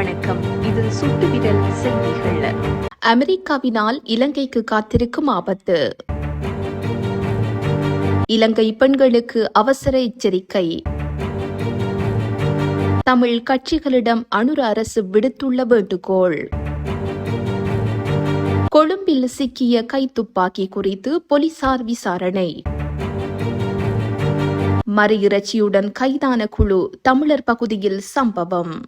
வணக்கம். இது சுட்டுவிரல் செய்திகள் அமெரிக்காவினால் இலங்கைக்கு காத்திருக்கும் ஆபத்து. இலங்கை பெண்களுக்கு அவசர எச்சரிக்கை. தமிழ் கட்சிகளிடம் அனுர அரசு விடுத்துள்ள வேண்டுகோள். கொழும்பில் சிக்கிய கைத்துப்பாக்கி குறித்து போலீசார் விசாரணை. மறு இறைச்சியுடன் கைதான குழு தமிழர் பகுதியில் சம்பவம்.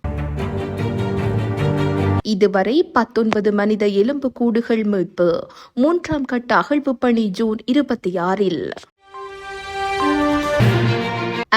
இதுவரை பத்தொன்பது மனித எலும்பு கூடுகள் மீட்பு. மூன்றாம் கட்ட அகழ்வு பணி ஜூன் இருபத்தி ஆறில்.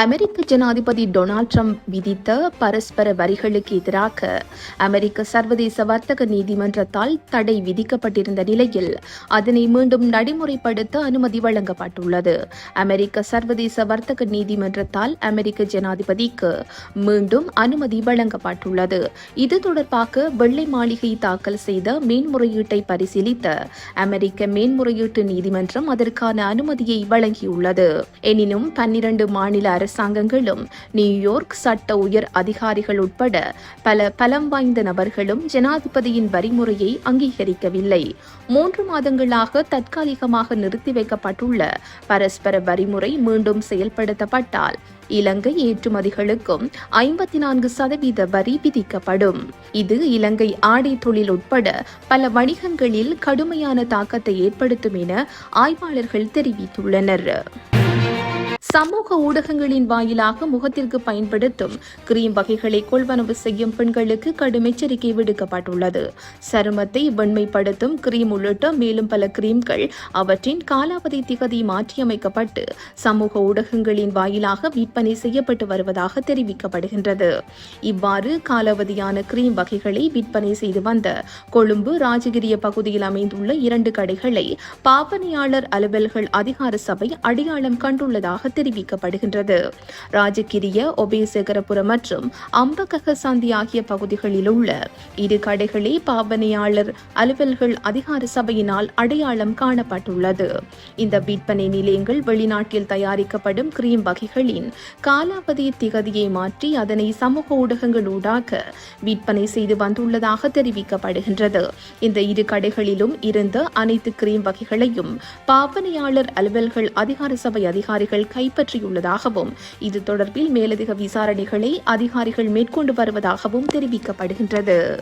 அமெரிக்க ஜனாதிபதி டொனால்ட் ட்ரம்ப் விதித்த பரஸ்பர வரிகளுக்கு எதிராக அமெரிக்க சர்வதேச வர்த்தக நீதிமன்றத்தால் தடை விதிக்கப்பட்டிருந்த நிலையில் அதனை மீண்டும் நடைமுறைப்படுத்த அனுமதி வழங்கப்பட்டுள்ளது. அமெரிக்க சர்வதேச வர்த்தக நீதிமன்றத்தால் அமெரிக்க ஜனாதிபதிக்கு மீண்டும் அனுமதி வழங்கப்பட்டுள்ளது. இது தொடர்பாக வெள்ளை மாளிகை தாக்கல் செய்த மேன்முறையீட்டை பரிசீலித்த அமெரிக்க மேன்முறையீட்டு நீதிமன்றம் அதற்கான அனுமதியை வழங்கியுள்ளது. எனினும் பன்னிரண்டு மாநில அரசாங்கங்களும் நியூயோர்க் சட்ட உயர் அதிகாரிகள் உட்பட பல பலம் வாய்ந்த நபர்களும் ஜனாதிபதியின் வரிமுறையை அங்கீகரிக்கவில்லை. மூன்று மாதங்களாக தற்காலிகமாக நிறுத்தி வைக்கப்பட்டுள்ள பரஸ்பர வரிமுறை மீண்டும் செயல்படுத்தப்பட்டால் இலங்கை ஏற்றுமதிகளுக்கும் ஐம்பத்தி நான்கு சதவீத வரி விதிக்கப்படும். இது இலங்கை ஆடை தொழில் உட்பட பல வணிகங்களில் கடுமையான தாக்கத்தை ஏற்படுத்தும் என ஆய்வாளர்கள் தெரிவித்துள்ளனர். சமூக ஊடகங்களின் வாயிலாக முகத்திற்கு பயன்படுத்தும் கிரீம் வகைகளை கொள்வனவு செய்யும் பெண்களுக்கு கடும் எச்சரிக்கை விடுக்கப்பட்டுள்ளது. சருமத்தை வெண்மைப்படுத்தும் கிரீம் உள்ளிட்ட மேலும் பல கிரீம்கள் அவற்றின் காலாவதி திகதி மாற்றியமைக்கப்பட்டு சமூக ஊடகங்களின் வாயிலாக விற்பனை செய்யப்பட்டு வருவதாக தெரிவிக்கப்படுகின்றது. இவ்வாறு காலாவதியான கிரீம் வகைகளை விற்பனை செய்து வந்த கொழும்பு ராஜகிரிய பகுதியில் அமைந்துள்ள இரண்டு கடைகளை பாவனையாளர் அலுவல்கள் அதிகார சபை அடையாளம் கண்டுள்ளதாக தெரிவிக்கப்படுகின்றது. ராஜகிரிய ஒபேசேகரபுரம் மற்றும் அம்பகக சந்தி ஆகிய பகுதிகளில் உள்ள இரு கடைகளே பாவனையாளர் அலுவல்கள் அதிகார சபையினால் அடையாளம் காணப்பட்டுள்ளது. இந்த விற்பனை நிலையங்கள் வெளிநாட்டில் தயாரிக்கப்படும் கிரீம் வகைகளின் காலாவதி திகதியை மாற்றி அதனை சமூக ஊடகங்கள் ஊடாக விற்பனை செய்து வந்துள்ளதாக தெரிவிக்கப்படுகின்றது. இந்த இரு கடைகளிலும் இருந்த அனைத்து கிரீம் வகைகளையும் பாவனையாளர் அலுவல்கள் அதிகார சபை அதிகாரிகள் கை கைப்பற்றியுள்ளதாகவும் இது தொடர்பில் மேலதிக விசாரணைகளை அதிகாரிகள் மேற்கொண்டு வருவதாகவும் தெரிவிக்கப்படுகின்றது.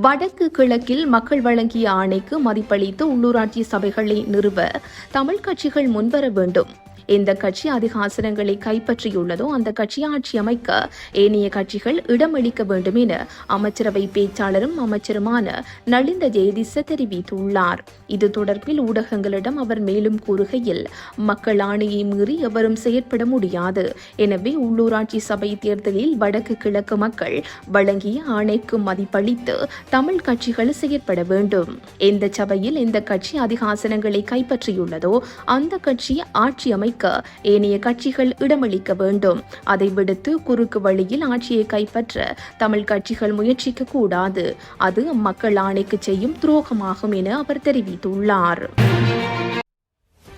வடக்கு கிழக்கில் மக்கள் வழங்கிய ஆணைக்கு மதிப்பளித்து உள்ளூராட்சி சபைகளை நிறுவ தமிழ் கட்சிகள் முன்வர வேண்டும். எந்த கட்சி அதிக ஆசனங்களை கைப்பற்றியுள்ளதோ அந்த கட்சி ஆட்சி அமைக்க ஏனைய கட்சிகள் இடமளிக்க வேண்டும் என அமைச்சரவை பேச்சாளரும் அமைச்சருமான நலிந்த ஜெயதிச தெரிவித்துள்ளார். இது தொடர்பில் ஊடகங்களிடம் அவர் மேலும் கூறுகையில் மக்கள் ஆணையை மீறி எவரும் செயற்பட முடியாது. எனவே உள்ளூராட்சி சபை தேர்தலில் வடக்கு கிழக்கு மக்கள் வழங்கிய ஆணைக்கு மதிப்பளித்து தமிழ் கட்சிகள் செயற்பட வேண்டும். எந்த சபையில் எந்த கட்சி அதிக ஆசனங்களை கைப்பற்றியுள்ளதோ அந்த கட்சி ஆட்சி அமைக்க ஏனைய கட்சிகள் இடமளிக்க வேண்டும். அதை விடுத்து குறுக்கு வழியில் ஆட்சியை கைப்பற்ற தமிழ் கட்சிகள் முயற்சிக்க கூடாது. அது மக்கள் ஆணைக்கு செய்யும் துரோகமாகும் என அவர் தெரிவித்துள்ளார்.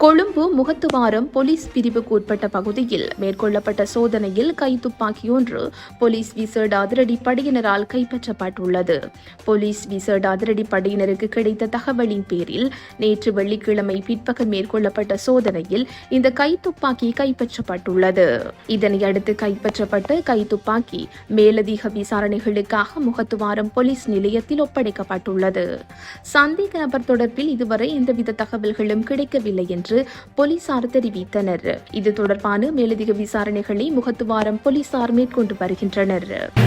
கொழும்பு முகத்துவாரம் போலீஸ் பிரிவுக்கு உட்பட்ட பகுதியில் மேற்கொள்ளப்பட்ட சோதனையில் கைத்துப்பாக்கியொன்று போலீஸ் விசேட அதிரடி படையினரால் கைப்பற்றப்பட்டுள்ளது. போலீஸ் விசேட அதிரடி படையினருக்கு கிடைத்த தகவலின் பேரில் நேற்று வெள்ளிக்கிழமை பிற்பகல் மேற்கொள்ளப்பட்ட சோதனையில் இந்த கைத்துப்பாக்கி கைப்பற்றப்பட்டுள்ளது. இதனை அடுத்து கைப்பற்றப்பட்ட கைத்துப்பாக்கி மேலதிக விசாரணைகளுக்காக முகத்துவாரம் போலீஸ் நிலையத்தில் ஒப்படைக்கப்பட்டுள்ளது. சந்தேக நபர் தொடர்பில் இதுவரை எந்தவித தகவல்களும் கிடைக்கவில்லை என்று போலீசார் தெரிவித்தனர். இது தொடர்பான மேலதிக விசாரணைகளை முகத்துவாரம் போலீசார் மேற்கொண்டு வருகின்றனர்.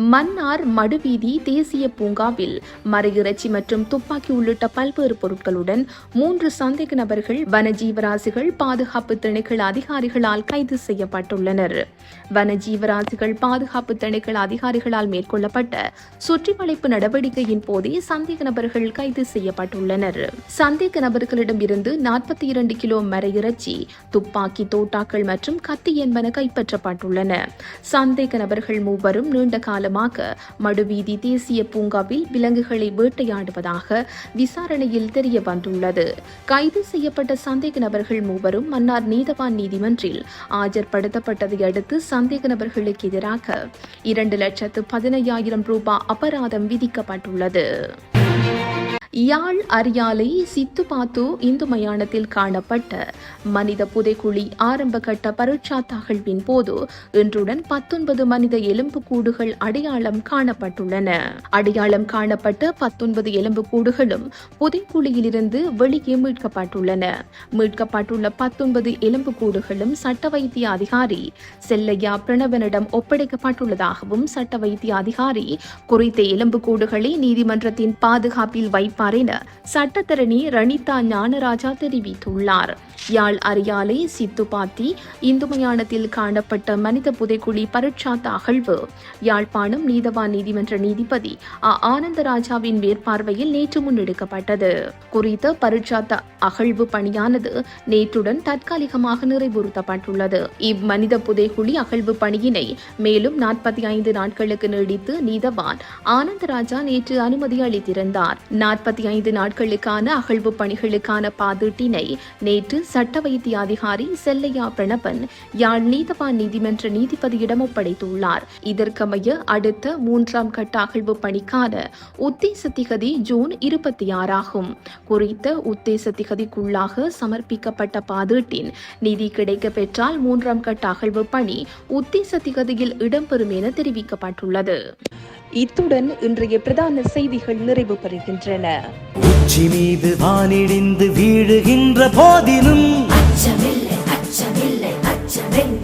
மன்னார் மடுவீதி தேசிய பூங்காவில் மரையிறைச்சி மற்றும் துப்பாக்கி உள்ளிட்ட பல்வேறு பொருட்களுடன் மூன்று சந்தேக நபர்கள் வனஜீவராசிகள் பாதுகாப்பு திணைகள் அதிகாரிகளால் கைது செய்யப்பட்டுள்ளனர். வனஜீவராசிகள் பாதுகாப்பு திணைகள் அதிகாரிகளால் மேற்கொள்ளப்பட்ட சுற்றிவளைப்பு நடவடிக்கையின் போதே சந்தேக நபர்கள் கைது செய்யப்பட்டுள்ளனர். சந்தேக நபர்களிடம் இருந்து நாற்பத்தி இரண்டு கிலோ மரையிறைச்சி துப்பாக்கி தோட்டாக்கள் மற்றும் கத்தி என்பன கைப்பற்றப்பட்டுள்ளன. சந்தேக நபர்கள் மூவரும் நீண்ட கால சம்பந்தமாக மடுவீதி தேசிய பூங்காவில் விலங்குகளை வேட்டையாடுவதாக விசாரணையில் தெரிய வந்துள்ளது கைது செய்யப்பட்ட சந்தேக நபர்கள் மூவரும் மன்னார் நீதவான் நீதிமன்றில் ஆஜர்படுத்தப்பட்டதை அடுத்து சந்தேக நபர்களுக்கு எதிராக இரண்டு லட்சத்து பதினையாயிரம் ரூபாய் அபராதம் விதிக்கப்பட்டுள்ளது. யாழ் அரியாலை சித்துபாத்து இந்து மயானத்தில் காணப்பட்ட. மனித புதைக்குழி ஆரம்ப கட்ட பரீட்சா தகழ்வின் போது இன்றுடன் பத்தொன்பது மனித எலும்புக்கூடுகள் அடையாளம் காணப்பட்டுள்ளன. அடையாளம் காணப்பட்ட பத்தொன்பது எலும்புக்கூடுகளும் புதைக்குழியிலிருந்து வெளியே மீட்கப்பட்டுள்ளன. மீட்கப்பட்டுள்ள பத்தொன்பது எலும்புக்கூடுகளும் சட்ட வைத்திய அதிகாரி செல்லையா பிரணவனிடம் ஒப்படைக்கப்பட்டுள்ளதாகவும் சட்ட வைத்திய அதிகாரி குறித்த எலும்புக்கூடுகளை நீதிமன்றத்தின் பாதுகாப்பில் வைப்பார் என சட்டத்தரணி ரணிதா ஞானராஜா தெரிவித்துள்ளார். யாழ் அரியாலை சித்துப்பாத்தி இந்துமயானத்தில் காணப்பட்ட மனித புதைக்குழி பரீட்சா அகழ்வு. யாழ்ப்பாணம் நீதவான் நீதிமன்ற நீதிபதி அ. ஆனந்தராஜாவின் மேற்பார்வையில் நேற்று முன்னெடுக்கப்பட்டது. குறித்த பரீட்சாத்த அகழ்வு பணியானது நேற்றுடன் தற்காலிகமாக நிறைவுறுத்தப்பட்டுள்ளது. இம்மனித புதைக்குழி அகழ்வு பணியினை மேலும் நாற்பத்தி ஐந்து நாட்களுக்கு நீடித்து நீதவான் ஆனந்தராஜா நேற்று அனுமதி அளித்திருந்தார். நாற்பத்தி ஐந்து நாட்களுக்கான அகழ்வு பணிகளுக்கான பாதீட்டினை நேற்று சட்ட வைத்திய அதிகாரி செல்லையா பிரணபன் யாழ் நீதவான் நீதிமன்ற நீதிபதியிடம் ஒப்படைத்துள்ளார். இதற்கமைய அடுத்த மூன்றாம் கட்ட அகழ்வு பணிக்கான உத்தேச திகதி ஜூன் இருபத்தி ஆறாகும் குறித்த உத்தேச திகதிக்குள்ளாக சமர்ப்பிக்கப்பட்ட பாதீட்டின் நிதி கிடைக்க பெற்றால் மூன்றாம் கட்ட அகழ்வு பணி உத்தேச திகதியில் இடம்பெறும் என தெரிவிக்கப்பட்டுள்ளது. இத்துடன் இன்றைய பிரதான செய்திகள் நிறைவு பெறுகின்றன. உச்சி மீது வானிடிந்து வீழுகின்ற போதிலும் அச்சமில்லை அச்சமில்லை அச்சமில்லை.